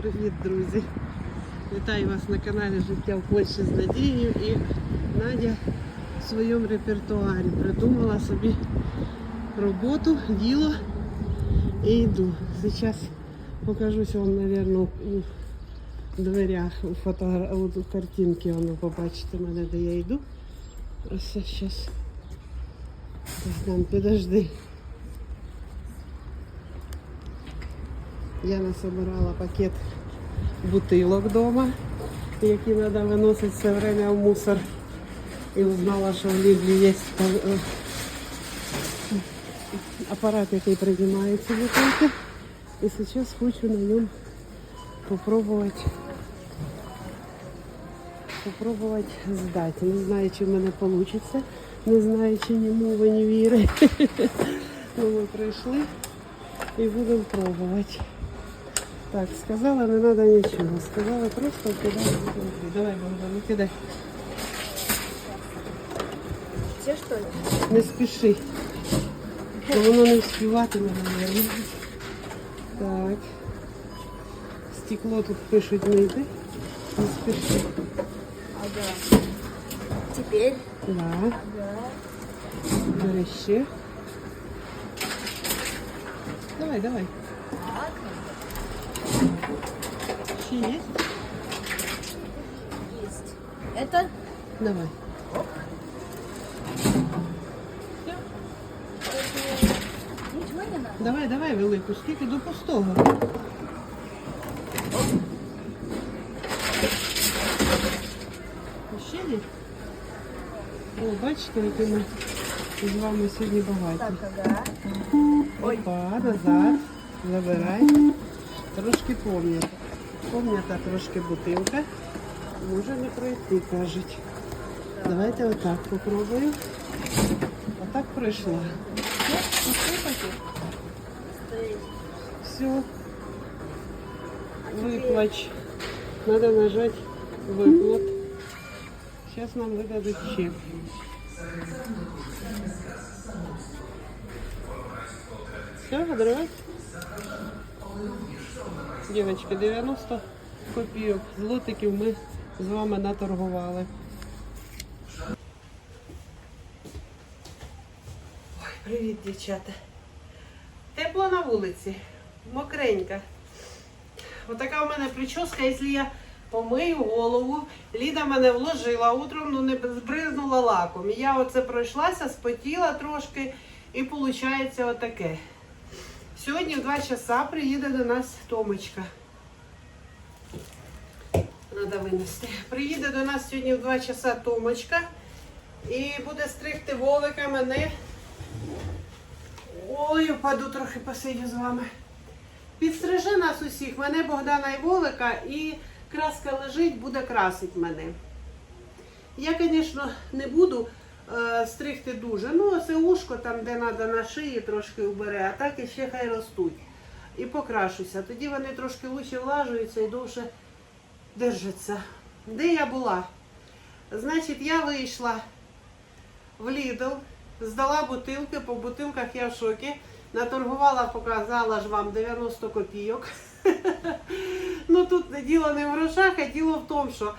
Привіт, друзі! Вітаю вас на каналі Життя в Польщі з Надією і Надя в своєму репертуарі придумала собі роботу, діло і йду. Зараз покажуся вам, мабуть, у дверях, у, фотогра... у картинки воно побачите мене, де я йду. Ось зараз. Підожди. Я насобирала пакет бутилок вдома, які треба виносити все время в мусор. І узнала, що в Лідлі є е, апарат, який приймає ці бутилки. І зараз хочу на ньому попробувати попробувати здати. Не знаю, чи в мене вийде, не знаю, чи ні мови, ні віри. Ну, ми прийшли і будемо пробувати. Так, сказала, не треба нічого. Сказала просто кидай. бутилки. Давай, Богдан, ну кидай. Все что ли? Не спіши. Бо воно не вспіватиме, мабуть. Так. Стекло тут пишуть не йди. Не спіши. Ага. Теперь. Да. Ага. Бери ще. Давай, давай. Так. Ще є? Есть. Это Давай. ничего не надо. Давай, давай велику, скільки до пустого. Ще є? О, бачите, які ми з вами сьогодні багаті. Так, ага. Опа, назад. Забирай. Трошки пом'ята. Пом'ята трошки бутилка. Може не пройти, кажуть. Давайте отак попробую. Отак пройшла. Стоит. Все, выплач. Надо нажать выплат. Сейчас нам выдадут чек. Все, открывать? Дівчатки, 90 копійок злотиків ми з вами наторгували. Ой, привіт, дівчата. Тепло на вулиці, мокренька. Отака в мене прическа, якщо я помию голову, Ліда мене вложила утром, ну не збризнула лаком. Я оце пройшлася, спотіла трошки і виходить отаке. Сьогодні в 2 часа приїде до нас Томочка. Треба винести. Приїде до нас сьогодні в 2 часа Томочка і буде стригти волика мене. Ой, упаду трохи посидю з вами. Підстриже нас усіх, мене Богдана і Волика, і краска лежить, буде красить мене. Я, звісно, не буду стригти дуже. Ну, це ушко там, де треба на шиї, трошки убере, а так і ще хай ростуть. І покрашуся. Тоді вони трошки лучше влажуються і довше держаться. Де я була? Значить, я вийшла в Lidl, здала бутилки, по бутилках я в шокі. Наторгувала, показала ж вам 90 копійок. Ну тут діло не в грошах, а діло в тому, що е,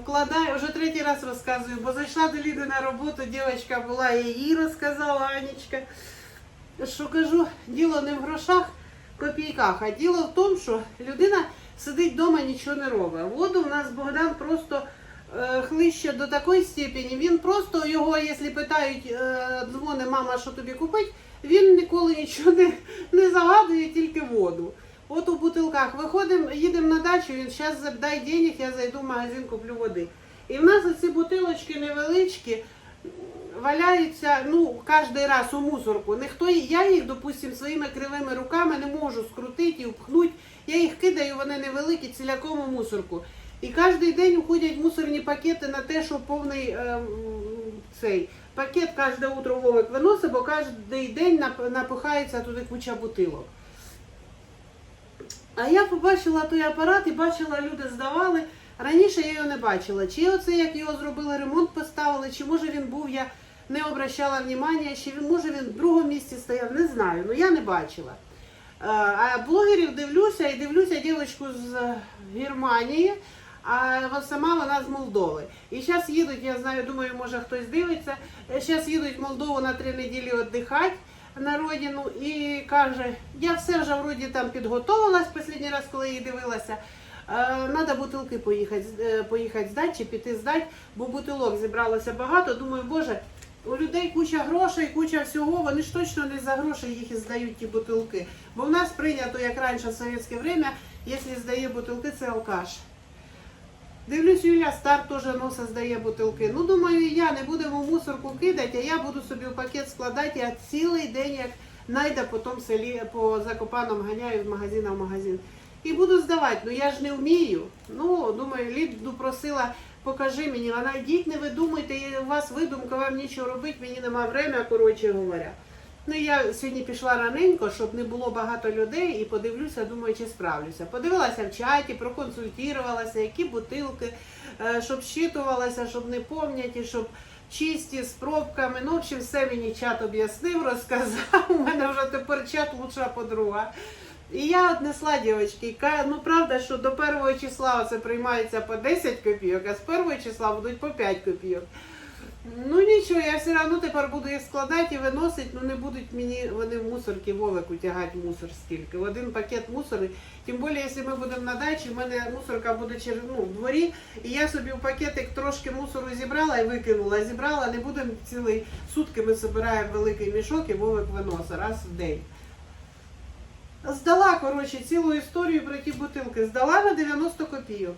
вкладаю, вже третій раз розказую, бо зайшла до Ліди на роботу, дівчинка була, я їй розказала, Анічка. Що кажу, діло не в грошах, копійках, а діло в тому, що людина сидить вдома, нічого не робить. Воду в нас Богдан просто е, хлище до такої степені. Він просто його, якщо питають, е, дзвони, мама, що тобі купить, він ніколи нічого не, не загадує, тільки воду. От у бутилках виходимо, їдемо на дачу, він зараз дай денег, я зайду в магазин, куплю води. І в нас ці бутилочки невеличкі, валяються ну, кожен раз у мусорку. Ніхто, я їх, допустим, своїми кривими руками не можу скрутити і впхнути. Я їх кидаю, вони невеликі, ціляком у мусорку. І кожен день уходять мусорні пакети на те, що повний е, цей пакет кожне утро Вовик виносить, бо кожен день напихається туди куча бутилок. А я побачила той апарат і бачила, люди здавали. Раніше я його не бачила. Чи оце як його зробили, ремонт поставили, чи може він був, я не обращала внимання, чи він може він в другому місці стояв, не знаю. Ну я не бачила. А блогерів дивлюся і дивлюся дівчинку з е, Германії, а сама вона з Молдови. І зараз їдуть, я знаю, думаю, може хтось дивиться. Зараз їдуть в Молдову на три неділі віддихати на родину і каже, я все вже вроді там підготувалась останній раз, коли її дивилася. Треба бутилки поїхати, е, поїхати здати чи піти здати, бо бутилок зібралося багато. Думаю, боже, у людей куча грошей, куча всього, вони ж точно не за гроші їх і здають ті бутилки. Бо в нас прийнято, як раніше в совєтське время, якщо здає бутилки, це алкаш. Дивлюсь, Юля Стар теж носа здає бутилки. Ну, думаю, я не будемо мусорку кидати, а я буду собі в пакет складати, я цілий день, як найде потім селі по Закопаному ганяю з магазину в магазин. І буду здавати. Ну я ж не вмію. Ну, думаю, Ліду просила, покажи мені. Вона йдіть, не видумуйте, у вас видумка, вам нічого робити, мені нема времени, коротше говоря. Ну, я сьогодні пішла раненько, щоб не було багато людей, і подивлюся, думаю, чи справлюся. Подивилася в чаті, проконсультувалася, які бутилки, е, щоб щитувалася, щоб не пам'яті, щоб чисті з пробками. Ну, общем, все мені чат об'яснив, розказав. У мене вже тепер чат лучша подруга. І я однесла дівчатки, ну правда, що до першого числа це приймається по 10 копійок, а з першого числа будуть по 5 копійок. Ну нічого, я все одно тепер буду їх складати і виносити, ну не будуть мені вони в мусорки вовику тягати мусор стільки. В один пакет мусору. Тим більше, якщо ми будемо на дачі, в мене мусорка буде через ну, в дворі, і я собі в пакетик трошки мусору зібрала і викинула. Зібрала, не будемо цілий сутки ми збираємо великий мішок і вовик виносить раз в день. Здала, коротше, цілу історію про ті бутилки. Здала на 90 копійок.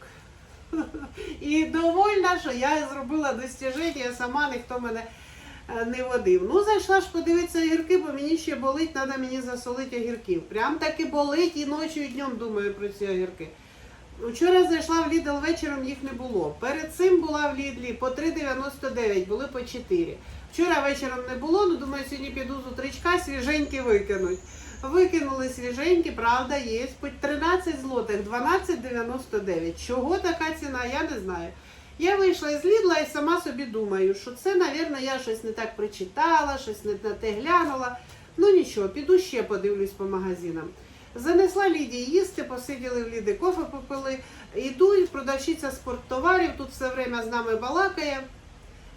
І довольна, що я зробила достіження, сама ніхто мене е, не водив. Ну, зайшла ж подивитися огірки, бо мені ще болить, треба мені засолити огірків. Прям таки болить і ночі, і днем думаю про ці огірки. Вчора зайшла в Лідл вечором, їх не було. Перед цим була в Лідлі по 3,99, були по 4. Вчора вечором не було, ну думаю, сьогодні піду з утречка, свіженькі викинуть. Викинули свіженькі, правда, є. 13 злотих, 12,99. Чого така ціна, я не знаю. Я вийшла із Лідла і сама собі думаю, що це, мабуть, я щось не так прочитала, щось не на те глянула. Ну нічого, піду ще подивлюсь по магазинам. Занесла Ліді їсти, посиділи в Ліди, кофе попили. Йду, і продавщиця спорттоварів, тут все время з нами балакає.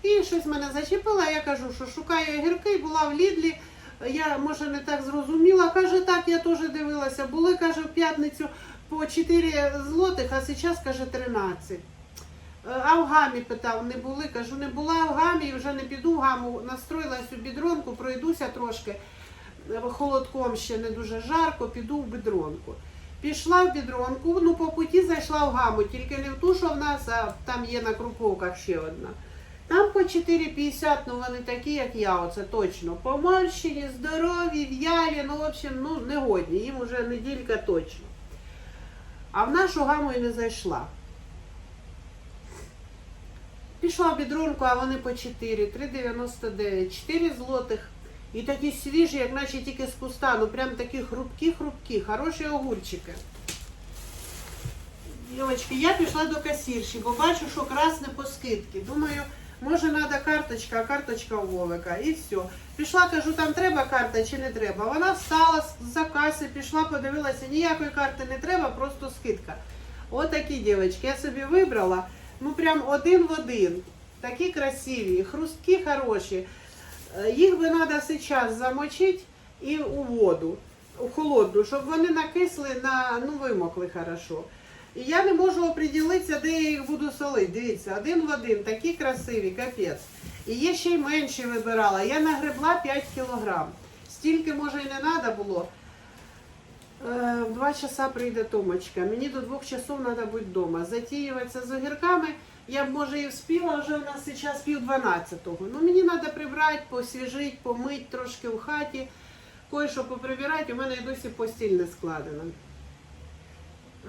І щось мене зачепило, я кажу, що шукаю огірки, була в Лідлі. Я може не так зрозуміла. Каже, так, я теж дивилася. Були, каже, в п'ятницю по 4 злотих, а зараз, каже, 13. Е, А в гамі питав, не були. Кажу, не була в гамі, вже не піду в гаму. Настроїлась у бідронку, пройдуся трошки. Холодком ще не дуже жарко, піду в бідронку. Пішла в бідронку, ну по путі зайшла в гаму, тільки не в ту, що в нас, а там є на круповках ще одна. Там по 4,50, ну вони такі, як я, оце точно. Поморщені, здорові, в'ялі, ну, в общем, ну, негодні, їм уже неділька точно. А в нашу гаму і не зайшла. Пішла бідронку, а вони по 4, 3,99, 4 злотих. І такі свіжі, як наче тільки з куста, ну прям такі хрупкі-хрупкі, хороші огурчики. Дівчатки, я пішла до касірші, бо бачу, що красне по скидці. Думаю, може треба карточка, карточка у Вовика. І все. Пішла, кажу, там треба карта чи не треба. Вона встала за каси, пішла, подивилася, ніякої карти не треба, просто скидка. Отакі дівчатки, я собі вибрала. Ну прям один в один. Такі красиві, хрусткі хороші. Е, Їх би треба зараз замочити і у воду, у холодну, щоб вони накисли, на, ну вимокли хорошо. І я не можу оприділитися, де я їх буду солити. Дивіться, один в один, такі красиві, капець. І є ще й менші вибирала. Я нагребла 5 кілограм. Стільки, може, і не треба було. Е, В два часа прийде Томочка. Мені до двох часов треба бути вдома. Затіюватися з огірками. Я б може і вспіла, вже у нас зараз пів дванадцятого. Ну мені треба прибрати, посвіжити, помити трошки в хаті, кое-що поприбирати. У мене і досі постіль не складена.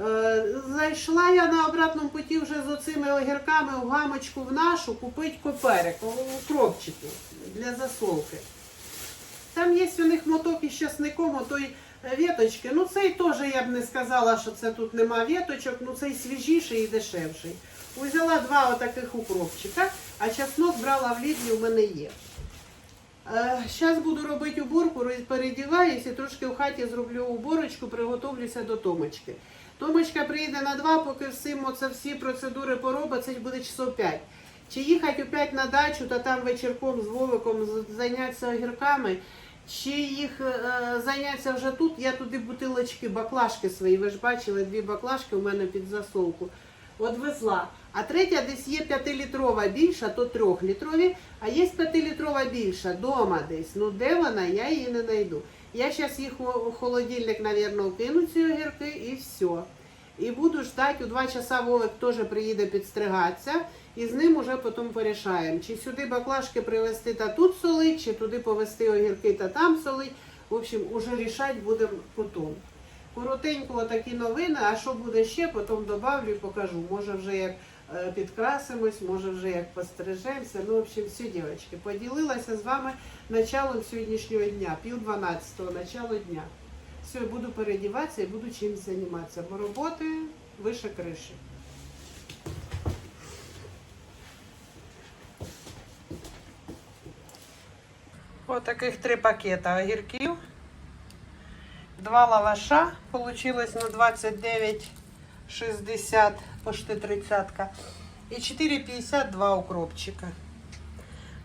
Е, Зайшла я на обратному путі вже з оцими огірками в гамочку в нашу купити коперик, у кропчику для засолки. Там є у них моток із часником, отої е, віточки. Ну цей теж я б не сказала, що це тут нема віточок, ну цей свіжіший і дешевший. Взяла два отаких укропчика, а чеснок брала в лідлі, у мене є. Зараз буду робити уборку, передіваюся, трошки в хаті зроблю уборочку, приготовлюся до Томочки. Томочка приїде на два, поки всім оце всі процедури поробить, це буде часов 5. Чи їхати опять на дачу та там вечірком з Вовиком зайнятися огірками, чи їх е, зайнятися вже тут, я туди бутилочки, баклажки свої, ви ж бачили, дві баклажки у мене під засолку. От везла. А третя десь є 5-літрова більша, то 3-літрові, а є 5-літрова більша, дома десь. Ну де вона, я її не знайду. Я їх у у холодильник, мабуть, вкину ці огірки і все. І буду ждати, у 2 часа Вовик теж приїде підстригатися, і з ним уже потім порішаємо, чи сюди баклажки привезти та тут солить, чи туди повезти огірки та там солить. В общем, уже рішати будемо потім. Коротенько такі новини, а що буде ще, потім добавлю і покажу. Може вже як підкрасимось, може вже як пострижемося. Ну, в общем, все, дівчатки, поділилася з вами началом сьогоднішнього дня, пів дванадцятого, начало дня. Все, буду переодіватися і буду чимось займатися, бо роботи вище криші. Ось таких три пакета огірків. Два лаваша получилось на 29,60, почти 30. І 4,52 укропчика.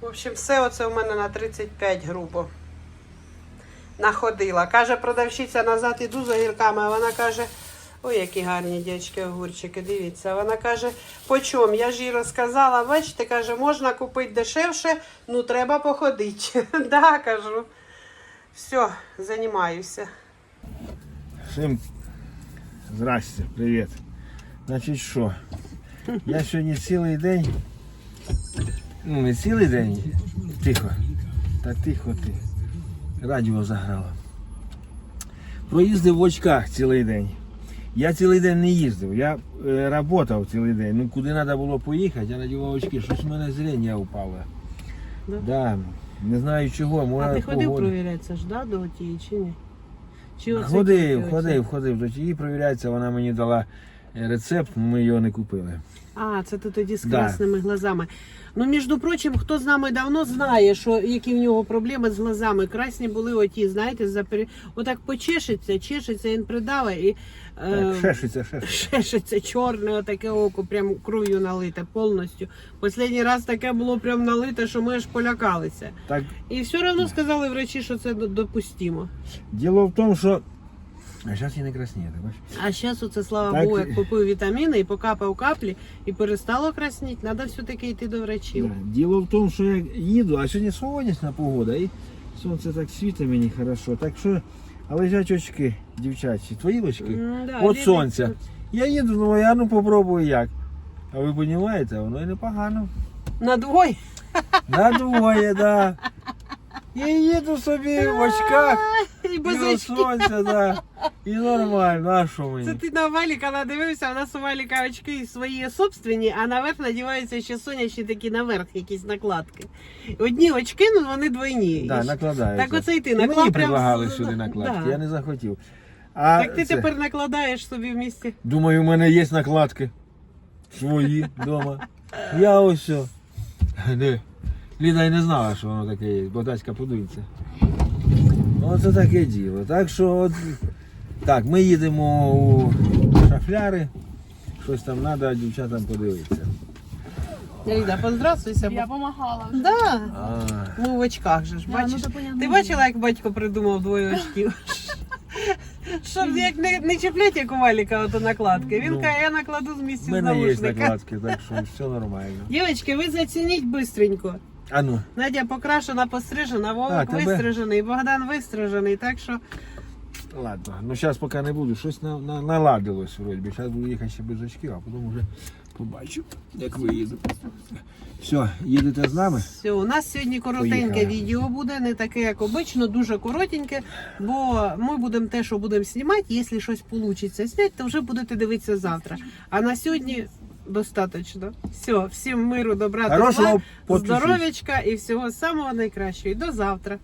В общем, все оце у мене на 35 грубо. Находила. Каже, продавщиця назад іду з огірками, а вона каже, ой, які гарні дівчатки огурчики, дивіться. Вона каже, по чому? Я ж їй розказала, бачите, каже, можна купити дешевше, ну треба походити. да, кажу. Все, займаюся. Всім здрасте, привіт. Значить що? Я сьогодні цілий день. Ну, не цілий день. Тихо. Та тихо ти. Радіо заграло. Проїздив в очках цілий день. Я цілий день не їздив, я е, працював цілий день. Ну куди треба було поїхати, я надівав очки, щось в мене зрення впало. Да? Да. Не знаю чого, може А ти ходив погода. провірятися ж, да, до тієї чи ні? Чи Ходив, оце? ходив, ходив. До тієї провіряється, вона мені дала е, рецепт, ми його не купили. А, це ти тоді з Да. красними глазами. Ну, між прочим, хто з нами давно знає, що які в нього проблеми з глазами. Красні були оті, знаєте, за пере- отак почешеться, чешеться, він придаве і Так, е, шешиться, шешиться. шешеться чорне, отаке око, прям кров'ю налите повністю. Останній раз таке було прям налите, що ми аж полякалися. Так, І все одно сказали врачі, що це допустимо. діло в тому, що. А зараз і не красніє, ти бачиш? А зараз оце, слава Так. Богу, як попив вітаміни і покапав каплі, і перестало красніть, треба все-таки йти до врачів. Да. Діло в тому, що я їду, а сьогодні сонячна погода, і сонце так світить мені хорошо. Так що, а лежать очки, дівчачі, твої очки? М, да, От сонця. Я їду, ну я ну попробую як. А ви розумієте, воно і непогано. На двоє. На двоє, да. Я їду собі в очках. І І без от очків. сонця, да. І нормально, а що мені? Це ти на Валіка надивився, у нас у Валіка очки свої собственні, а наверх надіваються ще сонячні такі наверх, якісь накладки. Одні очки, ну вони двойні. Да, І. Так оце і ти наклав мені прям предлагали сюди накладки, Да. я не захотів. А Так ти це- тепер накладаєш собі в місті. Думаю, у мене є накладки. Свої вдома. Я ось все. Не. Ліда й не знала, що воно таке є, бо дачка подується. Оце таке діло. Так що от, так, ми їдемо у шафляри. Щось там треба дівчатам подивитися. Ліда, поздравствуйся. Я помахала. Да. А, Ну в очках же ж, Да, бачиш. ну, то понятно. Ти бачила, як батько придумав двоє очків? Щоб як не, не чіплять, як у Валіка, ото накладки. Він Ну. каже, я накладу з місця в з мене є наушника. накладки, так що все нормально. Дівчатки, ви зацініть бистренько. А ну, Надя покрашена, пострижена, Вовик А, тебе? вистрижений, Богдан вистрижений, так що ладно. Ну зараз поки не буду. Щось на, на, наладилось вроді. Зараз буду їхати ще без очків, а потім вже побачу, як виїду. Все, їдете з нами? все. У нас сьогодні коротеньке Поїхали. відео буде, не таке, як обично, дуже коротеньке, бо ми будемо те, що будемо знімати, якщо щось вийде зняти, то вже будете дивитися завтра. А на сьогодні достатньо. Все, всім миру, добра, тепла, здоров'ячка і всього самого найкращого. І до завтра.